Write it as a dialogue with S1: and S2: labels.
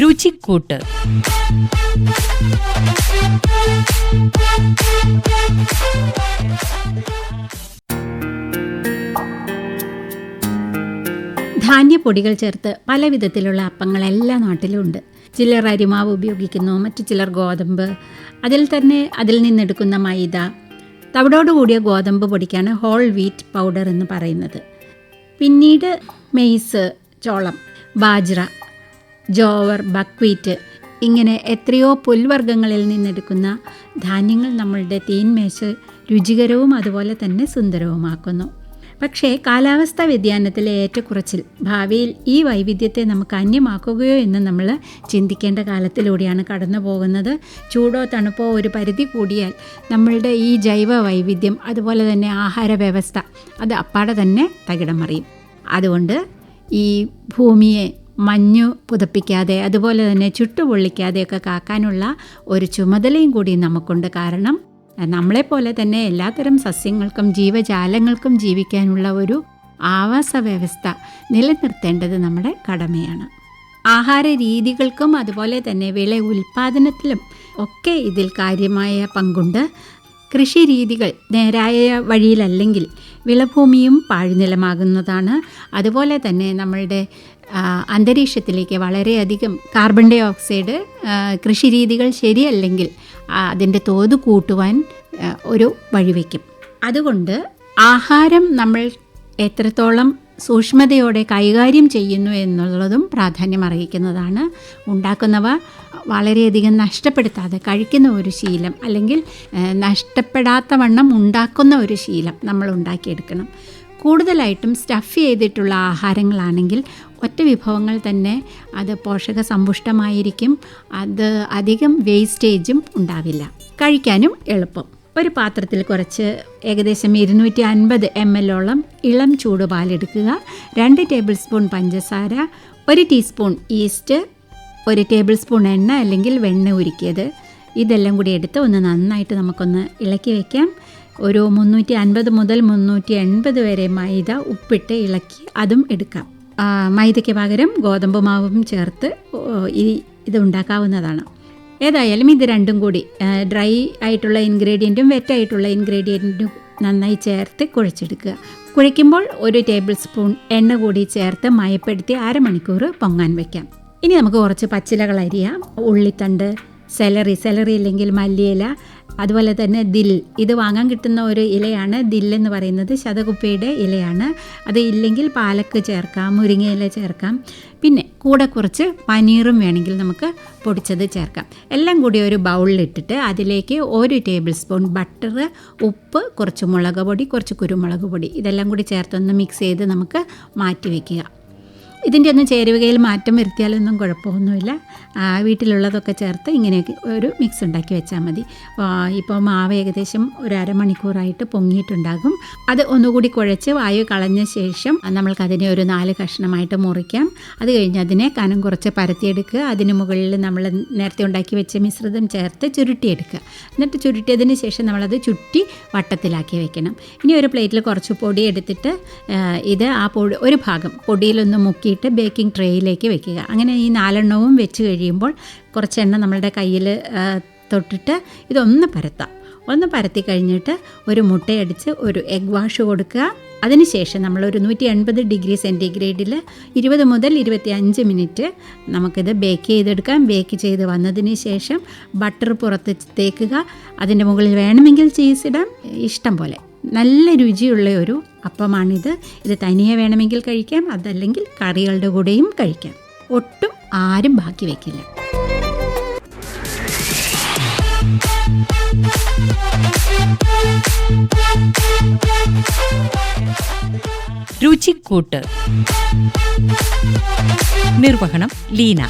S1: രുചിക്കൂട്ട്.
S2: ധാന്യപ്പൊടികൾ ചേർത്ത് പല വിധത്തിലുള്ള അപ്പങ്ങൾ എല്ലാ നാട്ടിലും ഉണ്ട് ചിലർ അരിമാവ് ഉപയോഗിക്കുന്നു മറ്റു ചിലർ ഗോതമ്പ്. അതിൽ തന്നെ അതിൽ നിന്നെടുക്കുന്ന മൈദ. തവിടോട് കൂടിയ ഗോതമ്പ് പൊടിക്കാണ് ഹോൾ വീറ്റ് പൗഡർ എന്ന് പറയുന്നത്. പിന്നീട് മെയ്സ് ചോളം ബാജ്ര ജോവർ ബക്വീറ്റ് ഇങ്ങനെ എത്രയോ പുൽവർഗങ്ങളിൽ നിന്നെടുക്കുന്ന ധാന്യങ്ങൾ നമ്മളുടെ തീൻമേശ് രുചികരവും അതുപോലെ തന്നെ സുന്ദരവുമാക്കുന്നു. പക്ഷേ കാലാവസ്ഥാ വ്യതിയാനത്തിലെ ഏറ്റക്കുറച്ചിൽ ഭാവിയിൽ ഈ വൈവിധ്യത്തെ നമുക്ക് അന്യമാക്കുകയോ എന്ന് നമ്മൾ ചിന്തിക്കേണ്ട കാലത്തിലൂടെയാണ് കടന്നു പോകുന്നത് ചൂടോ തണുപ്പോ ഒരു പരിധി കൂടിയാൽ നമ്മളുടെ ഈ ജൈവ വൈവിധ്യം അതുപോലെ തന്നെ ആഹാര വ്യവസ്ഥ അത് അപ്പാടെ തന്നെ തകിടം മറിയും. അതുകൊണ്ട് ഈ ഭൂമിയെ മഞ്ഞു പുതപ്പിക്കാതെ അതുപോലെ തന്നെ ചുട്ടുപൊള്ളിക്കാതെയൊക്കെ കാക്കാനുള്ള ഒരു ചുമതലയും കൂടി നമുക്കുണ്ട്. കാരണം നമ്മളെപ്പോലെ തന്നെ എല്ലാത്തരം സസ്യങ്ങൾക്കും ജീവജാലങ്ങൾക്കും ജീവിക്കാനുള്ള ഒരു ആവാസ വ്യവസ്ഥ നിലനിർത്തേണ്ടത് നമ്മുടെ കടമയാണ്. ആഹാര രീതികൾക്കും അതുപോലെ തന്നെ വിള ഉൽപ്പാദനത്തിലും ഒക്കെ ഇതിൽ കാര്യമായ പങ്കുണ്ട്. കൃഷി രീതികൾ നേരായ വഴിയിലല്ലെങ്കിൽ വിളഭൂമിയും പാഴ്നിലമാകുന്നതാണ്. അതുപോലെ തന്നെ നമ്മളുടെ അന്തരീക്ഷത്തിലേക്ക് വളരെയധികം കാർബൺ ഡൈ ഓക്സൈഡ് കൃഷിരീതികൾ ശരിയല്ലെങ്കിൽ അതിന്റെ തോത് കൂട്ടുവാൻ ഒരു വഴിവെക്കും അതുകൊണ്ട് ആഹാരം നമ്മൾ എത്രത്തോളം സൂക്ഷ്മതയോടെ കൈകാര്യം ചെയ്യുന്നു എന്നുള്ളതും പ്രാധാന്യം അർഹിക്കുന്നതാണ്. ഉണ്ടാക്കുന്നവ വളരെയധികം നഷ്ടപ്പെടുത്താതെ കഴിക്കുന്ന ഒരു ശീലം അല്ലെങ്കിൽ നഷ്ടപ്പെടാത്ത വണ്ണം ഉണ്ടാക്കുന്ന ഒരു ശീലം നമ്മൾ ഉണ്ടാക്കിയെടുക്കണം. കൂടുതലായിട്ടും സ്റ്റഫ് ചെയ്തിട്ടുള്ള ആഹാരങ്ങളാണെങ്കിൽ ഒറ്റ വിഭവങ്ങൾ തന്നെ അത് പോഷക സമ്പുഷ്ടമായിരിക്കും അത് അധികം വേസ്റ്റേജും ഉണ്ടാവില്ല. കഴിക്കാനും എളുപ്പം. ഒരു പാത്രത്തിൽ കുറച്ച് ഏകദേശം ഇരുന്നൂറ്റി അൻപത് എം എല്ലോളം ഇളം ചൂട് പാലെടുക്കുക രണ്ട് ടേബിൾ സ്പൂൺ പഞ്ചസാര ഒരു ടീസ്പൂൺ ഈസ്റ്റ് ഒരു ടേബിൾ സ്പൂൺ എണ്ണ അല്ലെങ്കിൽ വെണ്ണ ഉരുക്കിയത്. ഇതെല്ലാം കൂടി എടുത്ത് ഒന്ന് നന്നായിട്ട് നമുക്കൊന്ന് ഇളക്കി വയ്ക്കാം ഒരു മുന്നൂറ്റി അൻപത് മുതൽ മുന്നൂറ്റി എൺപത് വരെ മൈദ ഉപ്പിട്ട് ഇളക്കി അതും എടുക്കാം. മൈദയ്ക്ക് പകരം ഗോതമ്പ് മാവും ചേർത്ത് ഈ ഇത് ഉണ്ടാക്കാവുന്നതാണ്. ഏതായാലും ഇത് രണ്ടും കൂടി ഡ്രൈ ആയിട്ടുള്ള ഇൻഗ്രീഡിയന്റും വെറ്റായിട്ടുള്ള ഇൻഗ്രീഡിയന്റും നന്നായി ചേർത്ത് കുഴച്ചെടുക്കുക. കുഴയ്ക്കുമ്പോൾ ഒരു ടേബിൾ സ്പൂൺ എണ്ണ കൂടി ചേർത്ത് മയപ്പെടുത്തി അരമണിക്കൂർ പൊങ്ങാൻ വയ്ക്കാം. ഇനി നമുക്ക് കുറച്ച് പച്ചിലകൾ അരിയാം ഉള്ളിത്തണ്ട് സെലറി സെലറി ഇല്ലെങ്കിൽ മല്ലിയില അതുപോലെ തന്നെ ദിൽ. ഇത് വാങ്ങാൻ കിട്ടുന്ന ഒരു ഇലയാണ് ദിൽ എന്ന് പറയുന്നത്. ശതകുപ്പയുടെ ഇലയാണ്. അത് ഇല്ലെങ്കിൽ പാലക്ക് ചേർക്കാം മുരിങ്ങയില ചേർക്കാം. പിന്നെ കൂടെ കുറച്ച് പനീറും വേണമെങ്കിൽ നമുക്ക് പൊടിച്ചത് ചേർക്കാം. എല്ലാം കൂടി ഒരു ബൗളിലിട്ടിട്ട് അതിലേക്ക് ഒരു ടേബിൾ സ്പൂൺ ബട്ടർ ഉപ്പ് കുറച്ച് മുളക് പൊടി കുറച്ച് കുരുമുളക് പൊടി. ഇതെല്ലാം കൂടി ചേർത്തൊന്ന് മിക്സ് ചെയ്ത് നമുക്ക് മാറ്റി വയ്ക്കുക ഇതിന്റെ ഒന്നും ചേരുവകയിൽ മാറ്റം വരുത്തിയാലൊന്നും കുഴപ്പമൊന്നുമില്ല. വീട്ടിലുള്ളതൊക്കെ ചേർത്ത് ഇങ്ങനെയൊക്കെ ഒരു മിക്സ് ഉണ്ടാക്കി വെച്ചാൽ മതി. ഇപ്പോൾ മാവ് ഏകദേശം ഒരു അരമണിക്കൂറായിട്ട് പൊങ്ങിയിട്ടുണ്ടാകും. അത് ഒന്നുകൂടി കുഴച്ച് വായു കളഞ്ഞ ശേഷം നമ്മൾക്കതിനെ ഒരു നാല് കഷ്ണമായിട്ട് മുറിക്കാം. അത് കഴിഞ്ഞ് അതിനെ കനം കുറച്ച് പരത്തിയെടുക്കുക. അതിന് മുകളിൽ നമ്മൾ നേരത്തെ ഉണ്ടാക്കി വെച്ച മിശ്രിതം ചേർത്ത് ചുരുട്ടിയെടുക്കുക. എന്നിട്ട് ചുരുട്ടിയതിന് ശേഷം നമ്മളത് ചുറ്റി വട്ടത്തിലാക്കി വെക്കണം. ഇനി ഒരു പ്ലേറ്റിൽ കുറച്ച് പൊടി എടുത്തിട്ട് ഇത് ആ പൊടി ഒരു ഭാഗം പൊടിയിലൊന്ന് മുക്കിയിട്ട് ബേക്കിംഗ് ട്രേയിലേക്ക് വെക്കുക. അങ്ങനെ ഈ നാലെണ്ണവും വെച്ച് കഴിയുമ്പോൾ കുറച്ച് എണ്ണ നമ്മളുടെ കയ്യിൽ തൊട്ടിട്ട് ഇതൊന്ന് പരത്താം. ഒന്ന് പരത്തി കഴിഞ്ഞിട്ട് ഒരു മുട്ടയടിച്ച് ഒരു എഗ് വാഷ് കൊടുക്കുക. അതിനുശേഷം നമ്മളൊരു നൂറ്റി എൺപത് ഡിഗ്രി സെന്റിഗ്രേഡിൽ ഇരുപത് മുതൽ ഇരുപത്തി അഞ്ച് മിനിറ്റ് നമുക്കിത് ബേക്ക് ചെയ്തെടുക്കാം. ബേക്ക് ചെയ്ത് വന്നതിന് ശേഷം ബട്ടർ പുറത്ത് തേക്കുക. അതിന്റെ മുകളിൽ വേണമെങ്കിൽ ചീസ് ഇടാം. ഇഷ്ടം പോലെ. നല്ല രുചിയുള്ള ഒരു അപ്പമാണിത്. ഇത് തനിയെ വേണമെങ്കിൽ കഴിക്കാം അതല്ലെങ്കിൽ കറികളുടെ കൂടെയും കഴിക്കാം. ഒട്ടും ആരും ബാക്കി വയ്ക്കില്ല
S1: രുചിക്കൂട്ട്. നിർവഹണം ലീന.